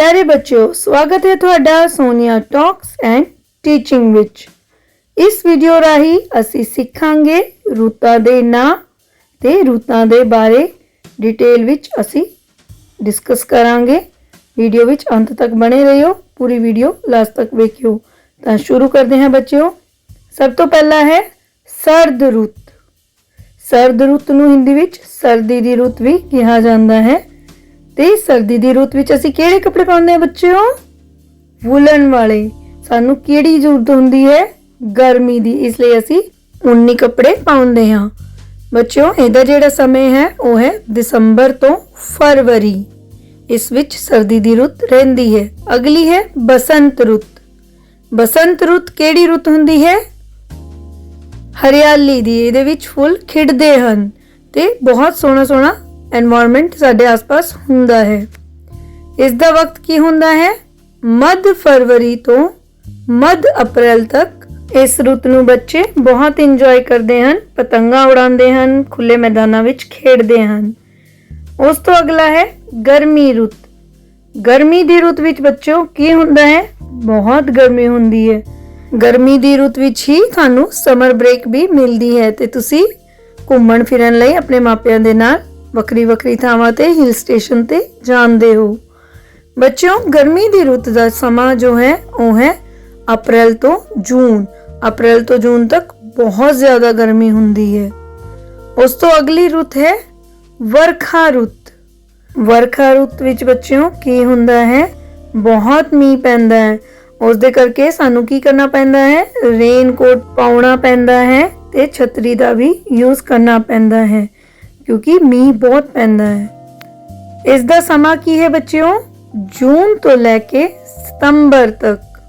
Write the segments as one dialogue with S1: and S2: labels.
S1: ਪਿਆਰੇ ਬੱਚਿਓ, ਸਵਾਗਤ ਹੈ ਤੁਹਾਡਾ ਸੋਨੀਆ ਟਾਕਸ ਐਂਡ ਟੀਚਿੰਗ ਵਿੱਚ। ਇਸ ਵੀਡੀਓ ਰਾਹੀਂ ਅਸੀਂ ਸਿੱਖਾਂਗੇ ਰੁੱਤਾਂ ਦੇ ਨਾਂ ਤੇ ਰੁੱਤਾਂ ਦੇ ਬਾਰੇ ਡਿਟੇਲ ਵਿੱਚ ਅਸੀਂ ਡਿਸਕਸ ਕਰਾਂਗੇ। ਵੀਡੀਓ ਵਿੱਚ ਅੰਤ ਤੱਕ ਬਣੇ ਰਹਿਓ, ਪੂਰੀ ਵੀਡੀਓ ਲਾਸਟ ਤੱਕ ਵੇਖਿਓ। ਤਾਂ ਸ਼ੁਰੂ ਕਰਦੇ ਹਾਂ ਬੱਚਿਓ। ਸਭ ਤੋਂ ਪਹਿਲਾ ਹੈ ਸਰਦ ਰੁੱਤ। ਸਰਦ ਰੁੱਤ ਨੂੰ ਹਿੰਦੀ ਵਿੱਚ ਸਰਦੀ ਦੀ ਰੁੱਤ ਵੀ ਕਿਹਾ ਜਾਂਦਾ ਹੈ। ਤੇ ਸਰਦੀ ਦੀ ਰੁੱਤ ਵਿੱਚ ਅਸੀਂ ਕਿਹੜੇ ਕੱਪੜੇ ਪਾਉਂਦੇ ਹਾਂ ਬੱਚਿਓ? ਵੂਲਨ ਵਾਲੇ। ਸਾਨੂੰ ਕਿਹੜੀ ਜ਼ਰੂਰਤ ਹੁੰਦੀ ਹੈ? ਗਰਮੀ ਦੀ, ਇਸ ਲਈ ਅਸੀਂ ਉੱਨੀ ਕੱਪੜੇ ਪਾਉਂਦੇ ਹਾਂ। ਬੱਚਿਓ, ਇਹਦਾ ਜਿਹੜਾ ਸਮੇਂ ਹੈ, ਉਹ ਹੈ ਦਸੰਬਰ ਤੋਂ ਫਰਵਰੀ। ਇਸ ਵਿੱਚ ਸਰਦੀ ਦੀ ਰੁੱਤ ਰਹਿੰਦੀ ਹੈ। ਅਗਲੀ ਹੈ ਬਸੰਤ ਰੁੱਤ। ਬਸੰਤ ਰੁੱਤ ਕਿਹੜੀ ਰੁੱਤ ਹੁੰਦੀ ਹੈ? ਹਰਿਆਲੀ ਦੀ। ਇਹਦੇ ਵਿੱਚ ਫੁੱਲ ਖਿੜਦੇ ਹਨ ਤੇ ਬਹੁਤ ਸੋਹਣਾ ਸੋਹਣਾ এনवायरमेंट ਸਾਡੇ ਆਸ-ਪਾਸ ਹੁੰਦਾ ਹੈ। ਇਸ ਦਾ ਵਕਤ ਕੀ ਹੁੰਦਾ ਹੈ? ਮੱਧ ਫਰਵਰੀ ਤੋਂ ਮੱਧ ਅਪ੍ਰੈਲ ਤੱਕ ਇਸ ਰੁੱਤ ਨੂੰ ਬੱਚੇ ਬਹੁਤ ਇੰਜੋਏ ਕਰਦੇ ਹਨ, ਪਤੰਗਾ ਉਡਾਉਂਦੇ ਹਨ ਖੁੱਲੇ ਮੈਦਾਨਾਂ ਵਿੱਚ ਖੇਡਦੇ ਹਨ। ਉਸ ਤੋਂ ਅਗਲਾ ਹੈ ਗਰਮੀ ਰੁੱਤ। ਗਰਮੀ ਦੀ ਰੁੱਤ ਵਿੱਚ ਬੱਚਿਓ ਕੀ ਹੁੰਦਾ ਹੈ? ਬਹੁਤ ਗਰਮੀ ਹੁੰਦੀ ਹੈ। ਗਰਮੀ ਦੀ ਰੁੱਤ ਵਿੱਚ ਹੀ ਤੁਹਾਨੂੰ ਸਮਰ ਬ੍ਰੇਕ ਵੀ ਮਿਲਦੀ ਹੈ ਤੇ ਤੁਸੀਂ ਘੁੰਮਣ ਫਿਰਨ ਲਈ ਆਪਣੇ ਮਾਪਿਆਂ ਦੇ ਨਾਲ ਵੱਖਰੀ ਵੱਖਰੀ ਥਾਵਾਂ ਤੇ ਹਿਲ ਸਟੇਸ਼ਨ ਤੇ ਜਾਂਦੇ ਹੋ। ਬੱਚਿਓ, ਗਰਮੀ ਦੀ ਰੁੱਤ ਦਾ ਸਮਾਂ ਜੋ ਹੈ, ਉਹ ਹੈ ਅਪ੍ਰੈਲ ਤੋਂ ਜੂਨ। ਅਪ੍ਰੈਲ ਤੋਂ ਜੂਨ ਤੱਕ ਬਹੁਤ ਜ਼ਿਆਦਾ ਗਰਮੀ ਹੁੰਦੀ ਹੈ। ਉਸ ਤੋਂ ਅਗਲੀ ਰੁੱਤ ਹੈ ਵਰਖਾ ਰੁੱਤ। ਵਰਖਾ ਰੁੱਤ ਵਿੱਚ ਬੱਚਿਓ, ਕੀ ਹੁੰਦਾ ਹੈ? ਬਹੁਤ ਮੀਂਹ ਪੈਂਦਾ ਹੈ। ਉਸ ਦੇ ਕਰਕੇ ਸਾਨੂੰ ਕੀ ਕਰਨਾ ਪੈਂਦਾ ਹੈ? ਰੇਨ ਕੋਟ ਪਾਉਣਾ ਪੈਂਦਾ ਹੈ ਤੇ ਛਤਰੀ ਦਾ ਵੀ ਯੂਜ਼ ਕਰਨਾ ਪੈਂਦਾ ਹੈ। ਕਿਉਂਕਿ ਮੀਂਹ ਬਹੁਤ ਪੈਂਦਾ ਹੈ। ਇਸ ਦਾ ਸਮਾਂ ਕੀ ਹੈ ਬੱਚਿਓ? ਜੂਨ ਤੋਂ ਲੈ ਕੇ ਸਤੰਬਰ ਤੱਕ।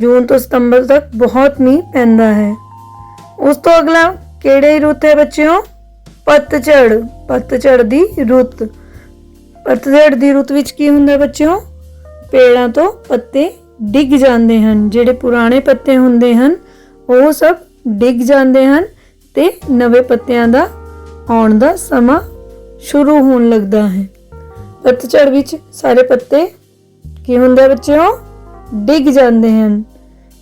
S1: ਜੂਨ ਤੋਂ ਸਤੰਬਰ ਤੱਕ ਬਹੁਤ ਮੀਂਹ ਪੈਂਦਾ ਹੈ। ਉਸ ਤੋਂ ਅਗਲਾ ਕਿਹੜੀ ਰੁੱਤ ਹੈ ਬੱਚਿਓ? ਪਤਝੜ ਪਤਝੜ ਦੀ ਰੁੱਤ। ਪਤਝੜ ਦੀ ਰੁੱਤ ਵਿੱਚ ਕੀ ਹੁੰਦਾ ਹੈ ਬੱਚਿਓ? ਪੇੜਾਂ ਤੋਂ ਪੱਤੇ ਡਿੱਗ ਜਾਂਦੇ ਹਨ। ਜਿਹੜੇ ਪੁਰਾਣੇ ਪੱਤੇ ਹੁੰਦੇ ਹਨ, ਉਹ ਸਭ ਡਿੱਗ ਜਾਂਦੇ ਹਨ ਤੇ ਨਵੇਂ ਪੱਤਿਆਂ ਦਾ ਆਉਣ ਦਾ ਸਮਾਂ ਸ਼ੁਰੂ ਹੋਣ ਲੱਗਦਾ ਹੈ। ਪਤਝੜ ਵਿੱਚ ਸਾਰੇ ਪੱਤੇ ਕੀ ਹੁੰਦੇ ਆ ਬੱਚਿਓ? ਡਿੱਗ ਜਾਂਦੇ ਹਨ।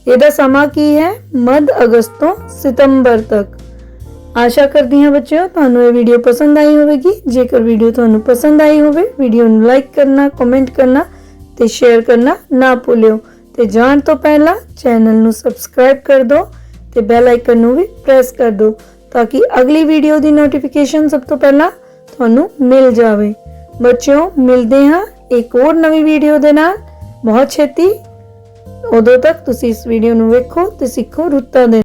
S1: ਇਹਦਾ ਸਮਾਂ ਕੀ ਹੈ? ਮੱਧ ਅਗਸਤ ਤੋਂ ਸਤੰਬਰ ਤੱਕ। ਆਸ਼ਾ ਕਰਦੀ ਹਾਂ ਬੱਚਿਓ, ਤੁਹਾਨੂੰ ਇਹ ਵੀਡੀਓ ਪਸੰਦ ਆਈ ਹੋਵੇਗੀ। ਜੇਕਰ ਵੀਡੀਓ ਤੁਹਾਨੂੰ ਪਸੰਦ ਆਈ ਹੋਵੇ, ਵੀਡੀਓ ਨੂੰ ਲਾਈਕ ਕਰਨਾ, ਕਮੈਂਟ ਕਰਨਾ ਤੇ ਸ਼ੇਅਰ ਕਰਨਾ ਨਾ ਭੁੱਲਿਓ। ਤੇ ਜਾਣ ਤੋਂ ਪਹਿਲਾਂ ਚੈਨਲ ਨੂੰ ਸਬਸਕ੍ਰਾਈਬ ਕਰ ਦਿਓ ਤੇ ਬੈਲ ਆਈਕਨ ਨੂੰ ਵੀ ਪ੍ਰੈਸ ਕਰ ਦਿਓ। ਤਾਂ ਕਿ ਅਗਲੀ ਵੀਡੀਓ ਦੀ ਨੋਟੀਫਿਕੇਸ਼ਨ ਸਭ ਤੋਂ ਪਹਿਲਾਂ ਤੁਹਾਨੂੰ ਮਿਲ ਜਾਵੇ। ਬੱਚਿਓ, ਮਿਲਦੇ ਹਾਂ ਇੱਕ ਹੋਰ ਨਵੀਂ ਵੀਡੀਓ ਦੇ ਨਾਲ। ਬਹੁਤ ਛੇਤੀ। ਉਦੋਂ ਤੱਕ ਤੁਸੀਂ ਇਸ ਵੀਡੀਓ ਨੂੰ ਵੇਖੋ ਤੇ ਸਿੱਖੋ ਰੁੱਤਾਂ ਦੇ